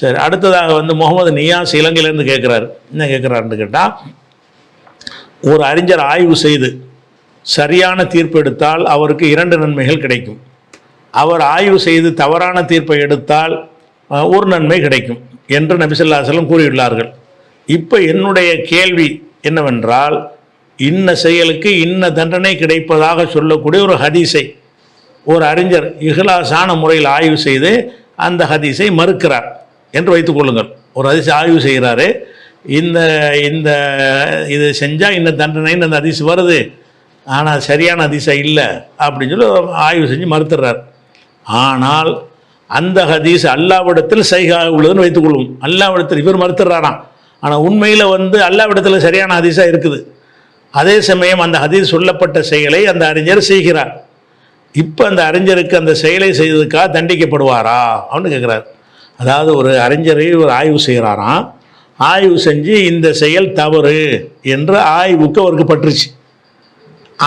சரி அடுத்ததாக வந்து முகமது நியாஸ் இலங்கையிலேருந்து கேட்குறாரு. என்ன கேட்குறாருன்னு கேட்டால் ஒரு அறிஞர் ஆய்வு செய்து சரியான தீர்ப்பு எடுத்தால் அவருக்கு இரண்டு நன்மைகள் கிடைக்கும். அவர் ஆய்வு செய்து தவறான தீர்ப்பை எடுத்தால் ஒரு நன்மை கிடைக்கும் என்று நபிசல்லாசலம் கூறியுள்ளார்கள். இப்போ என்னுடைய கேள்வி என்னவென்றால் இன்ன செயலுக்கு இன்ன தண்டனை கிடைப்பதாக சொல்லக்கூடிய ஒரு ஹதீஸை ஒரு அறிஞர் இஹ்லாஸான முறையில் ஆய்வு செய்து அந்த ஹதீஸை மறுக்கிறார். என்று வைத்துக்கொள்ளுங்கள் ஒரு அதிசய ஆய்வு செய்கிறாரு இந்த இந்த இது செஞ்சால் இந்த தண்டனைன்னு அந்த அதிசயம் வருது. ஆனால் சரியான அதிசயம் இல்லை அப்படின்னு சொல்லி ஆய்வு செஞ்சு மறுத்துறார். ஆனால் அந்த ஹதீஸ் அல்லாவிடத்தில் சைகாக உள்ளதுன்னு வைத்துக்கொள்ளும் அல்லாவிடத்தில் இவர் மறுத்துறாராம். ஆனால் உண்மையில் வந்து அல்லாவிடத்தில் சரியான ஹதீஸாக இருக்குது. அதே சமயம் அந்த ஹதீஸ் சொல்லப்பட்ட செயலை அந்த அறிஞர் செய்கிறார். இப்போ அந்த அறிஞருக்கு அந்த செயலை செய்ததுக்காக தண்டிக்கப்படுவாரா? அப்படின்னு கேட்குறாரு அதாவது ஒரு அறிஞரை ஒரு ஆய்வு செய்கிறாராம். ஆய்வு செஞ்சு இந்த செயல் தவறு என்று ஆய்வுக்கு அவருக்கு பட்டுருச்சு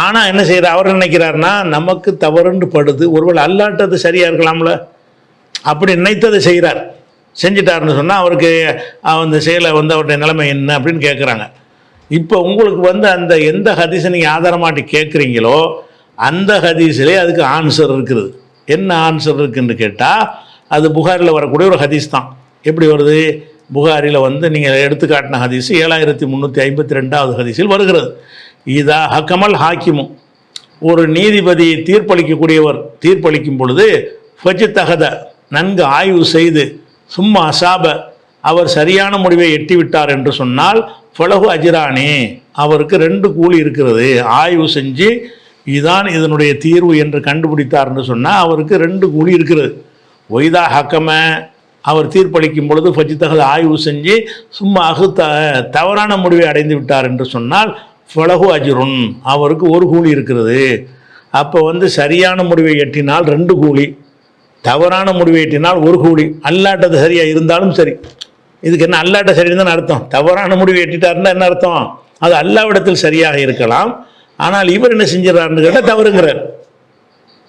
ஆனால் என்ன செய்கிறார் அவர் நினைக்கிறாருன்னா நமக்கு தவறுன்னு படுது. ஒருவேளை அல்லாட்டது சரியாக இருக்கலாம்ல? அப்படி நினைத்ததை செய்கிறார். செஞ்சிட்டாருன்னு சொன்னால் அவருக்கு அந்த செயலை வந்து அவருடைய நிலைமை என்ன அப்படின்னு கேட்குறாங்க இப்போ உங்களுக்கு வந்து அந்த எந்த ஹதீஸை நீங்கள் ஆதாரமாட்டி கேட்குறீங்களோ அந்த ஹதீஸ்லேயே அதுக்கு ஆன்சர் இருக்குது. என்ன ஆன்சர் இருக்குன்னு கேட்டால் அது புகாரில் வரக்கூடிய ஒரு ஹதீஸ் தான். எப்படி வருது? புகாரில் வந்து நீங்கள் எடுத்துக்காட்டின ஹதீஸ் ஏழாயிரத்தி முந்நூற்றி ஐம்பத்தி ரெண்டாவது ஹதீஸில் வருகிறது. இதா ஹக்கமல் ஹாக்கிமும் ஒரு நீதிபதி தீர்ப்பளிக்கக்கூடியவர் தீர்ப்பளிக்கும் பொழுது ஃபஜ் தகத நன்கு ஆய்வு செய்து சும்மா அசாப அவர் சரியான முடிவை எட்டிவிட்டார் என்று சொன்னால் ஃபலகு அஜிரானி அவருக்கு ரெண்டு கூலி இருக்கிறது. ஆய்வு செஞ்சு இதான் இதனுடைய தீர்வு என்று கண்டுபிடித்தார்னு சொன்னால் அவருக்கு ரெண்டு கூலி இருக்கிறது. ஒய்தா ஹக்கம அவர் தீர்ப்பளிக்கும் பொழுது ஃபஜித்தகது ஆய்வு செஞ்சு சும்மா அகு த தவறான முடிவை அடைந்து விட்டார் என்று சொன்னால் ஃபலகு அஜிருன் அவருக்கு ஒரு கூலி இருக்கிறது. அப்போ வந்து சரியான முடிவை எட்டினால் ரெண்டு கூலி தவறான முடிவை எட்டினால் ஒரு கூலி. அல்லாட்டது சரியாக இருந்தாலும் சரி. இதுக்கு என்ன அல்லாட்ட சரின்னு தான் அர்த்தம்? தவறான முடிவை எட்டிட்டாருன்னா என்ன அர்த்தம்? அது அல்லாவிடத்தில் சரியாக இருக்கலாம். ஆனால் இவர் என்ன செஞ்சிடறாருன்னு கேட்டால் தவறுங்கிறார்.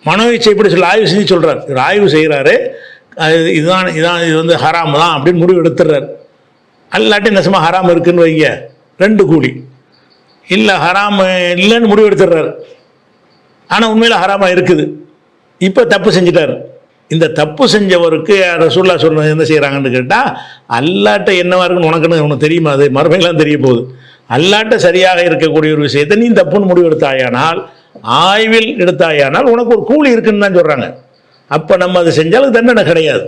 மனோயிச்சை இப்படி சொல்லி ஆய்வு செஞ்சு சொல்கிறார் இவர் ஆய்வு செய்கிறாரு அது இதுதான் இதான் இது வந்து ஹராம் தான் அப்படின்னு முடிவு எடுத்துடுறார். அல்லாட்டி நெசமாக ஹராம் இருக்குன்னு வைங்க. ரெண்டு கூலி. இல்லை ஹராம் இல்லைன்னு முடிவு எடுத்துடுறாரு. ஆனால் உண்மையில் ஹராமாக இருக்குது. இப்போ தப்பு செஞ்சிட்டார். இந்த தப்பு செஞ்சவருக்கு ரசூல்லா சொல்ல என்ன செய்கிறாங்கன்னு கேட்டால் அல்லாட்ட என்னவா இருக்குன்னு உனக்குன்னு உனக்கு தெரியுமா? அது மறுமையெல்லாம் தெரிய போகுது. அல்லாட்ட சரியாக இருக்கக்கூடிய ஒரு விஷயத்தை நீ தப்புன்னு முடிவு எடுத்தாயானால் ஆய்வில் எடுத்தாயானால் உனக்கு ஒரு கூலி இருக்குன்னு தான் சொல்கிறாங்க அப்போ நம்ம அதை செஞ்சாலும் தண்டனை கிடையாது.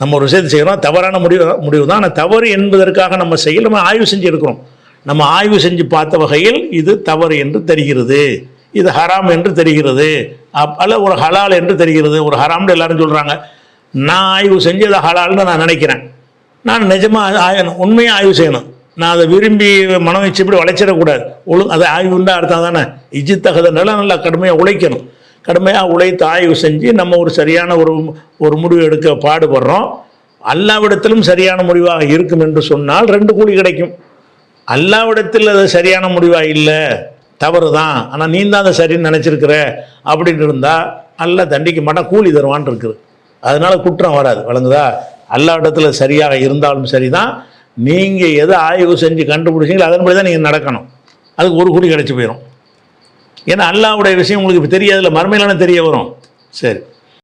நம்ம ஒரு விஷயத்தை செய்கிறோம் தவறான முடிவு முடிவு தான். ஆனால் தவறு என்பதற்காக நம்ம செய்ய நம்ம ஆய்வு செஞ்சு இருக்கிறோம் நம்ம ஆய்வு செஞ்சு பார்த்த வகையில் இது தவறு என்று தெரிகிறது. இது ஹராம் என்று தெரிகிறது. அப் அல்ல ஒரு ஹலால் என்று தெரிகிறது. ஒரு ஹராம்னு எல்லாரும் சொல்கிறாங்க நான் ஆய்வு செஞ்சு அதை ஹலால்னு நான் நினைக்கிறேன். நான் நிஜமாக ஆயணும் உண்மையாக ஆய்வு செய்யணும். நான் அதை விரும்பி மனம் வச்சு இப்படி வளைச்சிடக்கூடாது. ஒழு அதை ஆய்வுண்டா அர்த்தம் தானே இஜித்தகதனால நல்லா கடுமையாக உழைக்கணும். கடுமையாக உழைத்து ஆய்வு செஞ்சு நம்ம ஒரு சரியான ஒரு ஒரு முடிவு எடுக்க பாடுபடுறோம். அல்லாவிடத்திலும் சரியான முடிவாக இருக்கும் என்று சொன்னால் ரெண்டு கூலி கிடைக்கும். அல்லாவிடத்தில் அது சரியான முடிவாக இல்லை? தவறு தான் ஆனால் நீ தான் அதை சரின்னு நினச்சிருக்கிற. அப்படின்னு இருந்தால் அல்ல தண்டிக்க மாட்டான் கூலி தருவான் இருக்குது. அதனால குற்றம் வராது. வழங்குதா அல்லாவிடத்தில் சரியாக இருந்தாலும் சரிதான். நீங்கள் எதை ஆய்வு செஞ்சு கண்டுபிடிச்சீங்களோ அதன்படி தான் நீங்கள் நடக்கணும். அதுக்கு ஒரு கூலி கிடச்சி போயிடும் ஏன்னா அல்லாவுடைய விஷயம் உங்களுக்கு இப்போ தெரியாதுல்ல மறுமையிலான தெரிய வரும். சரி.